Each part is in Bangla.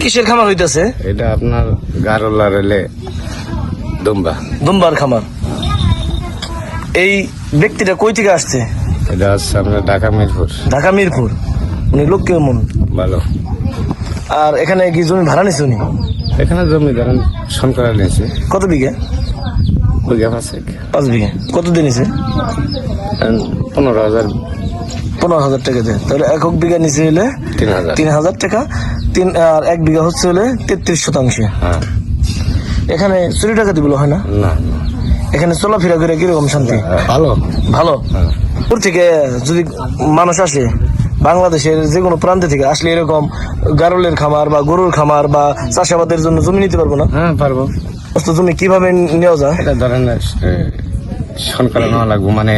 কিসের খামার হইতেছে? এটা আপনার গারোলা রেলে দুম্বা। দুম্বার খামার। এই ব্যক্তিটা কই থেকে আসছে? এটা হচ্ছে আপনার ঢাকা মিরপুর। ঢাকা মিরপুর। উনি লোক কেমন? ভালো। আর এখানে কি জমি ভাড়া নিছে উনি? এখানে জমি ধরেন শঙ্করা নিয়েছে। কত বিঘা? বিঘা পাঁচে পাঁচ বিঘা। কত দিয়ে নিছে? পনেরো হাজার। পনেরো হাজার টাকা দেয়। তাহলে একক বিঘা নিচে হলে তিন হাজার। তিন হাজার টাকা। তিন আর এক বিঘা হচ্ছে হলে তেত্রিশ শতাংশে। হ্যাঁ। এখানে চুরি টাকা দিগুলো হয় না। এখানে চলাফেরা করে কীরকম শান্তি? ভালো। ভালো? ওর থেকে যদি মানুষ আসে বাংলাদেশের যে কোনো প্রান্তে থেকে আসলে এরকম গারলের খামার বা গরুর খামার বা চাষাবাদের জন্য জমি নিতে পারব না? হ্যাঁ পারব। তো জমি কীভাবে নেওয়া যায়? এটা ধরেন শঙ্করা নেওয়া লাগবো মানে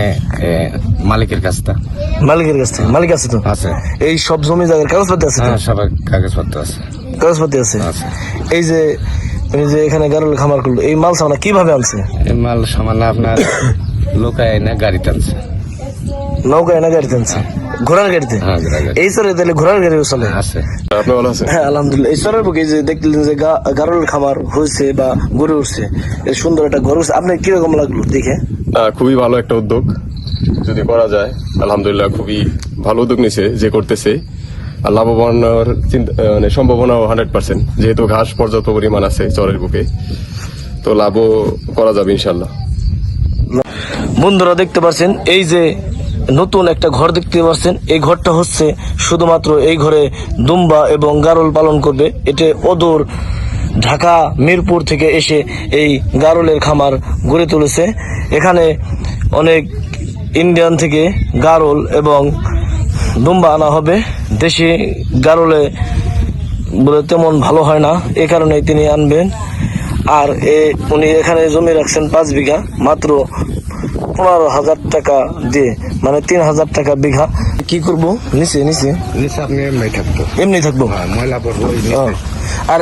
মালিকের কাছটা মালিকের কাছ থেকে? মালিক আছে তো? আছে। এই সব জমি জায়গার কাগজপত্র আছে তো? হ্যাঁ সবার কাগজপত্র আছে। কাগজপত্র আছে? আছে। এই যে উনি যে এখানে গারুল খামার করল এই মাল সামনা কীভাবে আনছে? এই মাল সামান্য আপনার লোকায় গাড়ি টানছে নৌকায় না গাড়িতে আনছে? ঘোড়ার গাড়িতে? হ্যাঁ এই সরে তাহলে ঘোড়ার গাড়িও চলে। আছে। আপনি ভালো আছেন? হ্যাঁ আলহামদুলিল্লাহ। এই সরের বুকে যে দেখলেন যে গা- গারলের খামার হয়েছে বা গড়ে উঠছে সুন্দর একটা ঘর উঠছে। আপনার কীরকম লাগল দেখে? খুবই ভালো একটা উদ্যোগ। যদি করা যায় আলহামদুলিল্লাহ খুবই ভালো উদ্যোগ নিছে যে করতেছে। আর লাভবান হওয়ার চিন্তা- মানে সম্ভাবনাও হান্ড্রেড পার্সেন্ট। যেহেতু ঘাস পর্যাপ্ত পরিমাণ আছে চরের বুকে তো লাভও করা যাবে ইনশাল্লাহ বন্ধুরা দেখতে পাচ্ছেন এই যে নতুন একটা ঘর দেখতে পাচ্ছেন। এই ঘরটা হচ্ছে শুধুমাত্র এই ঘরে দুম্বা এবং গারল পালন করবে। এতে অদূর ঢাকা, মিরপুর থেকে এসে এই গারলের খামার গড়ে তুলেছে। এখানে অনেক ইন্ডিয়ান থেকে গারল এবং দুম্বা আনা হবে। দেশে গারলে বলে তেমন ভালো হয় না, এ কারণে তিনি আনবেন। আর এ উনি এখানে জমি রাখছেন পাঁচ বিঘা, মাত্র পনেরো হাজার টাকা দিয়ে। মানে তিন হাজার টাকা বিঘা। কি করব? নিচে নিচে। নিচে আপনি এমনি থাকব। এমনি থাকব? হ্যাঁ ময়লা পড়ব আর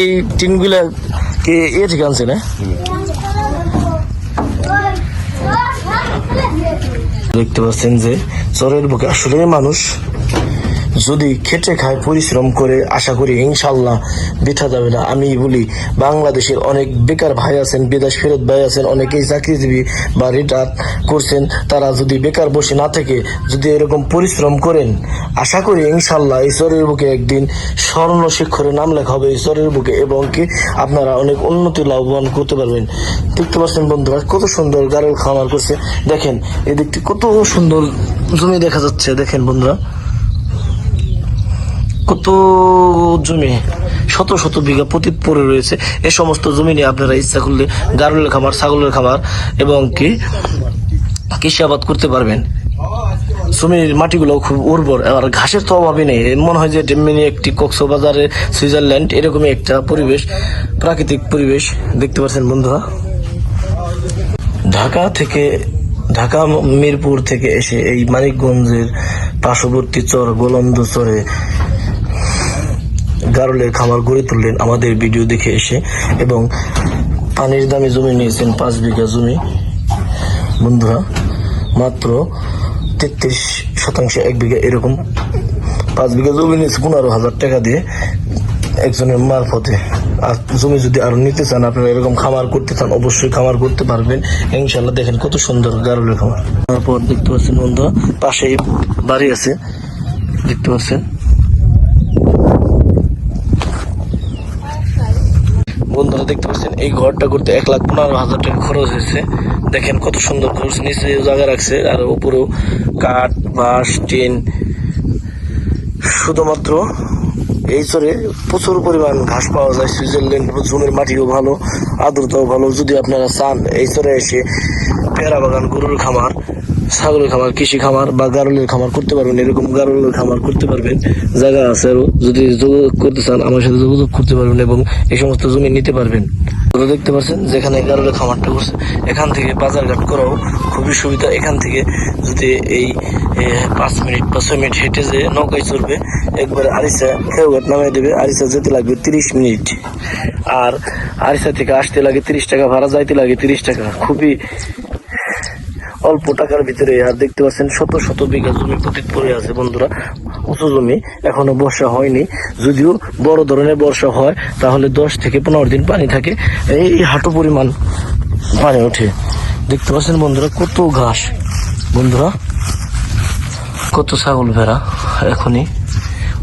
এই টিনগুলা কি এ ঠিক আনছে না? দেখতে পাচ্ছেন যে চরের বুকে আসলে মানুষ। যদি খেটে খায় পরিশ্রম করে, আশা করি ইনশাল্লাহ বৃথা যাবে না। আমি বলি বাংলাদেশের অনেক বেকার ভাই আছেন, বিদেশ ফেরত ভাই আছেন, অনেকেই চাকরিজীবী বা রিটায়ার করছেন। তারা যদি বেকার বসে না থেকে, যদি এরকম পরিশ্রম করেন, আশা করি ইনশাল্লাহ চরের বুকে একদিন স্বর্ণ শিক্ষরে নাম লেখা হবে চরের বুকে এবং কি আপনারা অনেক উন্নতি লাভবান করতে পারবেন। দেখতে পাচ্ছেন বন্ধুরা, কত সুন্দর গাড়ির খামার করছে। দেখেন, এদিকটি কত সুন্দর জমি দেখা যাচ্ছে। দেখেন বন্ধুরা কত জমি? শত শত বিঘা পতিত পড়ে রয়েছে। এ সমস্ত জমি নিয়ে আপনারা ইচ্ছা করলে গারুলের খামার, ছাগলের খামার এবং কি কৃষি আবাদ করতে পারবেন। জমির মাটিগুলো খুব উর্বর, আর ঘাসের তো অভাবই নেই। মনে হয় যে মিনি একটি কক্সবাজারে সুইজারল্যান্ড, এরকমই একটা পরিবেশ, প্রাকৃতিক পরিবেশ। দেখতে পাচ্ছেন বন্ধুরা। ঢাকা থেকে, ঢাকা, মিরপুর থেকে এসে এই মানিকগঞ্জের পার্শ্ববর্তী চর গোলন্দ চরে গারলের খামার গড়ে তুললেন আমাদের ভিডিও দেখে এসে এবং পানির দামে জমি নিয়েছেন পাঁচ বিঘা জমি। বন্ধুরা, মাত্র তেত্রিশ শতাংশ এক বিঘা এরকম পাঁচ বিঘা জমি নিয়েছে, পনেরো হাজার টাকা দিয়ে একজনের মারফতে। আর জমি যদি আরও নিতে চান, আপনারা এরকম খামার করতে চান, অবশ্যই খামার করতে পারবেন। ইনশাল্লাহ দেখেন কত সুন্দর গারলের খামার। তারপর দেখতে পাচ্ছেন বন্ধুরা, পাশেই বাড়ি আছে। দেখতে পাচ্ছেন। বন্ধুরা দেখতে পাচ্ছেন, এই ঘরটা করতে এক লাখ পনেরো হাজার টাকা খরচ হয়েছে। দেখেন কত সুন্দর খরচ নিচে জায়গা রাখছে, আর উপরেও কাঠ, বাঁশ, টিন, শুধুমাত্র এই চরে প্রচুর পরিমাণ ঘাস পাওয়া যায়, সুইজারল্যান্ড জমির মাটিও ভালো, আর্দ্রতাও ভালো। যদি আপনারা চান, এই চরে এসে পেয়ারা বাগান, গরুর খামার, ছাগলের খামার, কৃষি খামার বা গারলের খামার করতে পারবেন, এরকম গারলের খামার করতে পারবেন। জায়গা আছে আরও, যদি যোগাযোগ করতে চান, আমার সাথে যোগাযোগ করতে পারবেন এবং এই সমস্ত জমি নিতে পারবেন। দেখতে পাচ্ছেন, যেখানে গারলের খামারটা করছে, এখান থেকে বাজারঘাট করাও খুবই সুবিধা। এখান থেকে যদি এই পাঁচ মিনিট বা ছয় মিনিট হেঁটে যে নৌকায় চলবে একবারে আরিসা খেউঘাট নামিয়ে দেবে। আরিসা যেতে লাগবে তিরিশ মিনিট। আর আরিসা থেকে আসতে লাগে তিরিশ টাকা ভাড়া, যাইতে লাগে তিরিশ টাকা। খুবই অল্প টাকার ভিতরে আর দেখতে পাচ্ছেন শত শত বিঘা জমি পতিত পড়ে আছে বন্ধুরা। উঁচু জমি এখনও বর্ষা হয়নি। যদিও বড় ধরনের বর্ষা হয় তাহলে দশ থেকে পনেরো দিন পানি থাকে। এই হাঁটু পরিমাণ পানি ওঠে। দেখতে পাচ্ছেন বন্ধুরা কত ঘাস। বন্ধুরা কত ছাগল ভেড়া এখনই।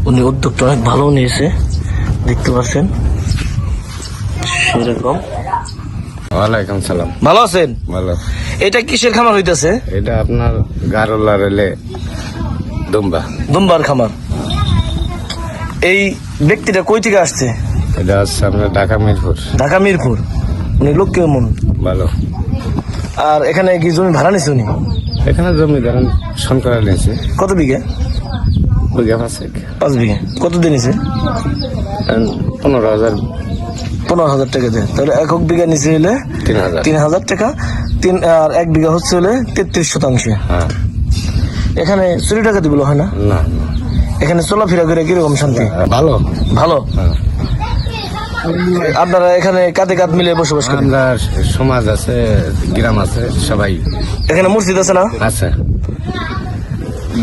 উনি উদ্যোগটা অনেক ভালো নিয়েছে। দেখতে পাচ্ছেন সেরকম। ওয়ালাইকুম সালাম। ভালো আছেন? ভালো এটা কিসের খামার হইতেছে? এটা আপনার গারোলা রেলে দুম্বা। দুম্বার খামার। এই ব্যক্তিটা কই থেকে আসছে? এটা হচ্ছে আপনার ঢাকা মিরপুর। ঢাকা মিরপুর। উনি লোক কেমন? ভালো। আর এখানে কি জমি ভাড়া নিছে উনি? এখানে জমি ধরেন শঙ্করা নিয়েছে কত বিঘা? বিঘা পাঁচে পাঁচ বিঘা। কত দিন নিছে? পনেরো হাজার। পনেরো হাজার টাকা দেয়। তাহলে একক বিঘা নিচে হলে তিন হাজার। তিন হাজার টাকা। তিন আর এক বিঘা হচ্ছে হলে তেত্রিশ শতাংশে। হ্যাঁ। এখানে চুরি টাকা দিগুলো হয় না? না এখানে চলাফেরা করে কীরকম শান্তি? ভালো। ভালো? হ্যাঁ। আপনারা এখানে কাঁধে কাঁধ মিলে বসবাস করেন? আমরা সমাজ আছে গ্রাম আছে সবাই। এখানে মসজিদ আছে না? আছে।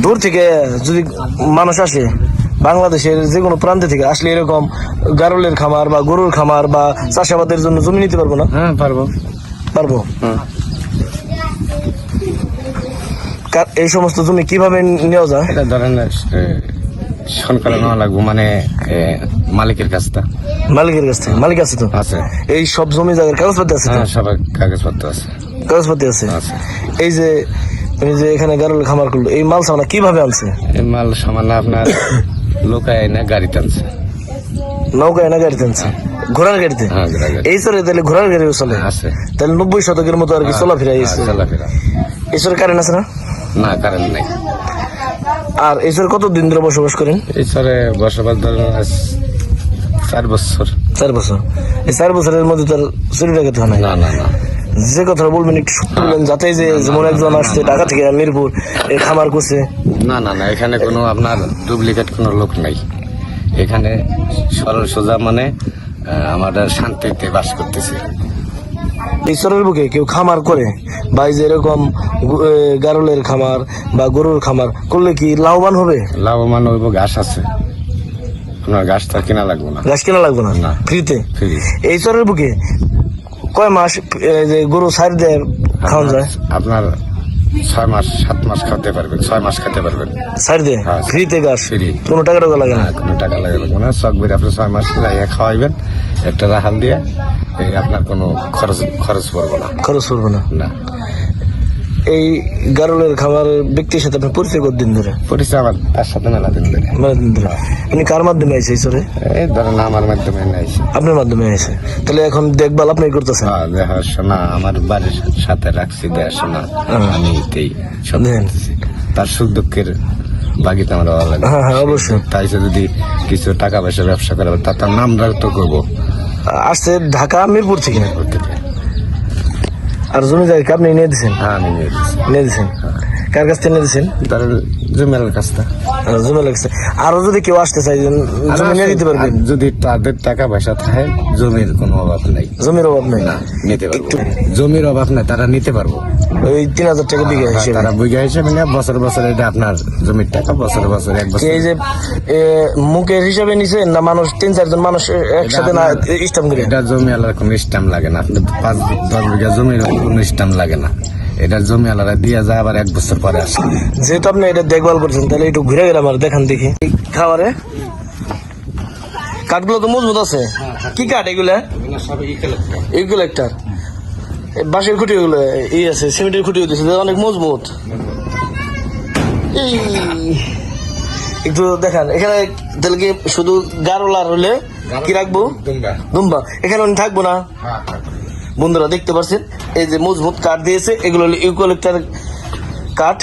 দূর থেকে যদি মানুষ আসে বাংলাদেশের যে কোনো প্রান্তে থেকে আসলে এরকম গারলের খামার বা গরুর খামার বা চাষাবাদের জন্য জমি নিতে পারব না? হ্যাঁ পারব। পারব? হ্যাঁ। এই সমস্ত জমি কীভাবে নেওয়া যায় এটা ধরেন সরকার নেওয়া লাগবো মানে মালিকের কাছটা মালিকের কাছ থেকে। মালিক আছে তো? আছে। এই সব জমি জায়গার কাগজপত্র আছে? হ্যাঁ সবার কাগজপত্র আছে। কাগজপত্র আছে? আছে। এই যে এই যে এখানে গারলের খামার করল এই মাল সামনা কীভাবে আনছে? এই মাল সামান্য আপনার লোকায় না গাড়ি টানছে নৌকায় না গাড়িতে আনছে? ঘোড়ার গাড়িতে? হ্যাঁ। এই চলে তাহলে ঘোড়ার গাড়ি চলে? আছে। তাহলে নব্বই শতকের মতো আর কি চলাফেরা হ্যাঁ, চলাফেরা। ঈশ্বরের কারেন্ট আছে না? না কারেন্ট নাই। আর ঈশ্বর কত দিন ধরে বসবাস করেন? এই সরে বসবাস ধরেন আজ চার বছর। চার বছর। এই চার বছরের মধ্যে তার চুরি ডাকাতি হয় না না না না। যে কথা বলবেন একটু সত্য বলবেন যাতে যে যেমন একজন আসছে ঢাকা থেকে মিরপুর এই খামার করছে। না না না এখানে কোনো আপনার ডুপ্লিকেট কোনো লোক নাই। এখানে সরল সোজা মানে আমাদের শান্তিতে বাস করতেছে। ঈশ্বরের বুকে কেউ খামার করে বা এই যে এরকম গারলের খামার বা গরুর খামার করলে কি লাভবান হবে? লাভবান হইব ঘাস আছে। আপনার ঘাসটা কেনা লাগবে না। গাছ কেনা লাগবে না। ফ্রিতে? ফ্রি। এই চরের বুকে কয় মাস যে গরু সাইড দিয়ে খাওয়ান যায়? আপনার ছয় মাস সাত মাস খেতে পারবেন ছয় মাস খেতে পারবেন। সাইড দিয়ে? হ্যাঁ। ফ্রিতে গাছ Free। কোনো টাকা টাকা লাগে না? কোনো টাকা লাগে না। শখ বেড়ে আপনি ছয় মাস খাওয়াইবেন একটা রাহাল দিয়ে আপনার কোনো খরচ খরচ পড়ব না। খরচ করব না? না। এই গারলের খামার ব্যক্তির সাথে আপনি পরিচয় দিন ধরে? পরিচয় আমার তার সাথে মেলা দিন ধরে। মেলা দিন ধরে। উনি কার মাধ্যমে আইছে ঈশ্বরে এই ধরেন আমার মাধ্যমে নাইছে আপনার মাধ্যমে আইছে। তাহলে এখন দেখভাল আপনি করতেছেন? হ্যাঁ, দেখাশোনা আমার বাড়ির সাথে রাখছি দেখাশোনা আমি এতেই সব দেন। তার সুখ দুঃখের বাকি তো আমার ভালো লাগে হ্যাঁ হ্যাঁ অবশ্যই। তাই যদি কিছু টাকা পয়সা ব্যবসা করে তার নামটা তো করব। আসছে ঢাকা মিরপুর থেকে। আর জমি জায়গা আপনি নিয়ে দিছেন? হ্যাঁ আমি নিয়ে দিচ্ছি নিয়ে দিছেন? কার কাছ থেকে নিয়ে দিছেন? তার জমির কাছটা আহ, কাছে আরও আরও যদি কেউ আসতে চাই জমি নিয়ে দিতে পারবেন? যদি তাদের টাকা পয়সা থাকে জমির কোনো অভাব নাই। জমির অভাব নাই। না নিতে পারব। জমির অভাব নাই তারা নিতে পারব। ওই তিন হাজার টাকা বিঘা হিসেবে। তারা বুঝে হিসেবে নিয়ে বছর বছর এটা আপনার জমির টাকা বছর বছর এক বছর। এই যে মুখের হিসাবে নিছেন না মানুষ তিন চারজন মানুষ একসাথে না ইস্টাম করে? এটা জমি আলার কোনো স্ট্যাম্প লাগে না। আপনি পাঁচ দশ বিঘা জমির কোনো স্ট্যাম্প লাগে না। এটা জমি আলারা দিয়ে যায় আবার এক বছর পরে আসে। যেহেতু আপনি এটা দেখভাল করছেন তাহলে একটু ঘুরে গেলাম আর দেখান দেখি। খাবারে? কাঠগুলো তো মজবুত আছে। কি কাঠ এগুলা? একটা বাঁশের খুঁটি ওগুলো এই আছে সিমেন্টের খুঁটি দিয়েছে অনেক মজবুত। এই একটু দেখান এখানে তাহলে কি শুধু গারোলার হলে কি রাখব? দুম্বা। এখানে উনি থাকব না? বন্ধুরা দেখতে পাচ্ছেন? এই যে মজবুত কাঠ দিয়েছে এগুলো হলো ইউকোলেক্টার কাঠ,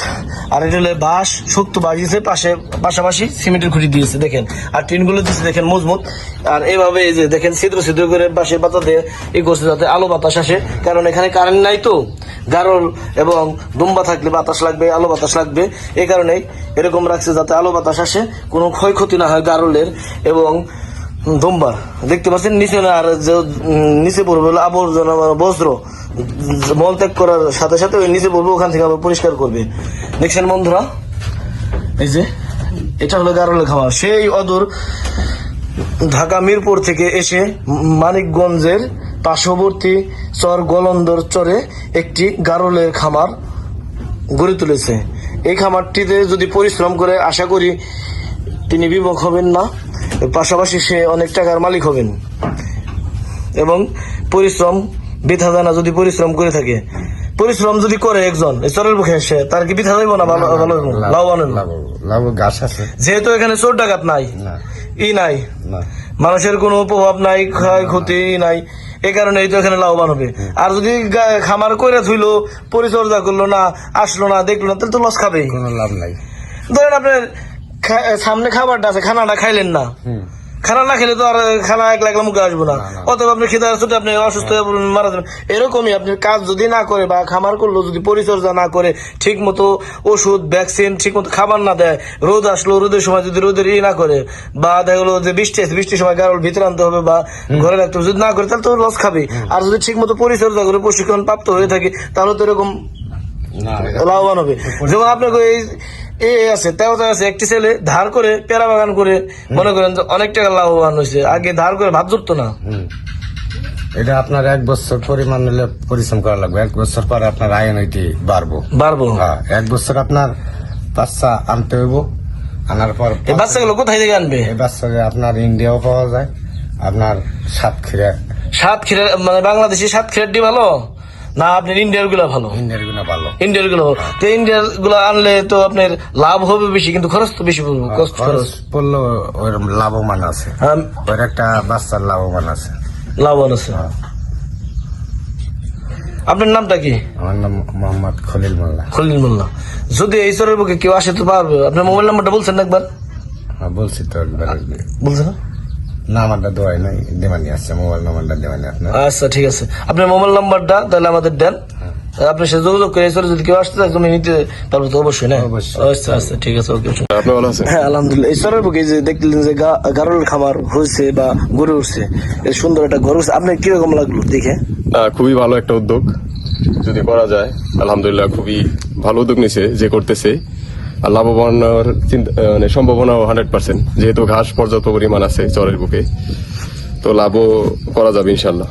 আর এটা হলো বাঁশ, শক্ত বাঁশ দিয়েছে, পাশে পাশাপাশি সিমেন্টের খুঁটি দিয়েছে, দেখেন। আর টিনগুলো দিয়েছে, দেখেন, মজবুত। আর এইভাবে এই যে, দেখেন, ছিদ্র ছিদ্র করে বাঁশের পাতা দিয়ে ই করছে যাতে আলো বাতাস আসে। কারণ এখানে কারেন্ট নাই তো। গারল এবং দুম্বা থাকলে বাতাস লাগবে, আলো বাতাস লাগবে। এই কারণেই এরকম রাখছে যাতে আলো বাতাস আসে, কোনো ক্ষয়ক্ষতি না হয় গারলের। এবং দুম্বা দেখতে পাচ্ছেন, নিচে না, আর নিচে পড়বে আবর্জনা বজ্র মল ত্যাগ করার সাথে সাথে ওই নিচে পড়বে, ওখান থেকে আবার পরিষ্কার করবে। দেখছেন বন্ধুরা? এই যে, এটা হলো গারলের খাওয়া। সেই অদূর ঢাকা মিরপুর থেকে এসে মানিকগঞ্জের পার্শ্ববর্তী চর গলন্দর চরে একটি গারলের খামার গড়ে তুলেছে। এই খামারটিতে যদি পরিশ্রম করে, আশা করি তিনি বিমুখ হবেন না। পাশাপাশি সে অনেক টাকার মালিক হবেন। এবং পরিশ্রম বৃথা যায় না যদি পরিশ্রম করে থাকে। পরিশ্রম যদি করে একজন চরের মুখে এসে তার কি বৃথা যাইব না? ভালো ভালো লাভবান গাছ আছে। যেহেতু এখানে চোর ডাকাত নাই ই নাই। মানুষের কোনো প্রভাব নাই ক্ষয়ক্ষতি নাই। এই কারণে এই তো এখানে লাভবান হবে। আর যদি খামার করে থইলো পরিচর্যা করল না আসলো না দেখল না তাহলে তো লস খাবেই। কোনো লাভ নাই। ধরেন আপনার সামনে খাবারটা আছে খানাটা খাইলেন না। খানা না খেলে তো আর খানা এক লাগলে মুখে আসব না। অথবা আপনি খেতে আসতে আপনি অসুস্থ হয়ে মারা যাবেন। এরকমই আপনি কাজ যদি না করে বা খামার করল যদি পরিচর্যা না করে ঠিক মতো ওষুধ ভ্যাকসিন ঠিক মতো খাবার না দেয় রোদ আসলো রোদের সময় যদি রোদের ই না করে বা দেখা গেলো যে বৃষ্টি আছে বৃষ্টির সময় গারল ভিতরে আনতে হবে বা ঘরে রাখতে হবে যদি না করে তাহলে তো লস খাবে আর যদি ঠিক মতো পরিচর্যা করে প্রশিক্ষণ প্রাপ্ত হয়ে থাকে তাহলে তো এরকম লাভবান হবে। যেমন আপনাকে এই এ আছে তেরোটা আছে একটি ছেলে ধার করে পেয়ারা বাগান করে মনে করেন যে অনেক টাকা লাভবান হয়েছে। আগে ধার করে ভাত ধরতো না। এটা আপনার এক বছর পরিমাণ হলে পরিশ্রম করা লাগবে। এক বছর পরে আপনার আয় নৈতি বাড়বো। পারব হ্যাঁ এক বছর আপনার বাচ্চা আনতে হইব। আনার পর এই বাচ্চাগুলো কোথায় থেকে আনবে? এই বাচ্চাকে আপনার ইন্ডিয়াও পাওয়া যায়। আপনার সাতক্ষীরা। সাত ক্ষীরা মানে বাংলাদেশি সাত ক্ষীরাটি ভালো না আপনার ইন্ডিয়ারগুলা ভালো। ইন্ডিয়ারগুলো ভালো। ইন্ডিয়ারগুলো ভালো। তো ইন্ডিয়ারগুলো আনলে তো আপনার লাভ হবে বেশি কিন্তু খরচ তো বেশি পড়বে কষ্ট খরচ পড়লেও ওর লাভবান আছে। হ্যাঁ, ওর একটা বাচ্চার লাভবান আছে। লাভবান আছে। আপনার নামটা কি? আমার নাম মোহাম্মদ খলিল মোল্লা। খলিল মোল্লা। যদি এই চরের বুকে কেউ আসে তো পারবে। আপনার মোবাইল নাম্বারটা বলছেন একবার। হ্যাঁ, বলছি তো একবার। বলছেন না? নাম্বারটা দেওয়াই নাই দেওয়ানি আছে মোবাইল নাম্বারটা দেওয়ানি আপনার। আচ্ছা ঠিক আছে। আপনার মোবাইল নাম্বারটা তাহলে আমাদের দেন। আপনি সে যোগাযোগ করে এসে যদি কেউ আসতে চায় তুমি নিতে পারবে তো অবশ্যই না? আচ্ছা আচ্ছা ঠিক আছে ওকে। আপনি ভালো আছেন? হ্যাঁ আলহামদুলিল্লাহ। সরের বুকে যে দেখলেন যে গা- গারলের খামার হয়েছে বা গড়ে উঠছে এই সুন্দর একটা ঘর উঠছে। আপনার কীরকম লাগল দেখে? খুবই ভালো একটা উদ্যোগ। যদি করা যায় আলহামদুলিল্লাহ খুবই ভালো উদ্যোগ নিছে যে করতেছে। লাভবান হওয়ার চিন্তা মানে সম্ভাবনাও হান্ড্রেড পার্সেন্ট যেহেতু ঘাস পর্যাপ্ত পরিমাণ আছে চরের বুকে। তো লাভও করা যাবে ইনশাল্লাহ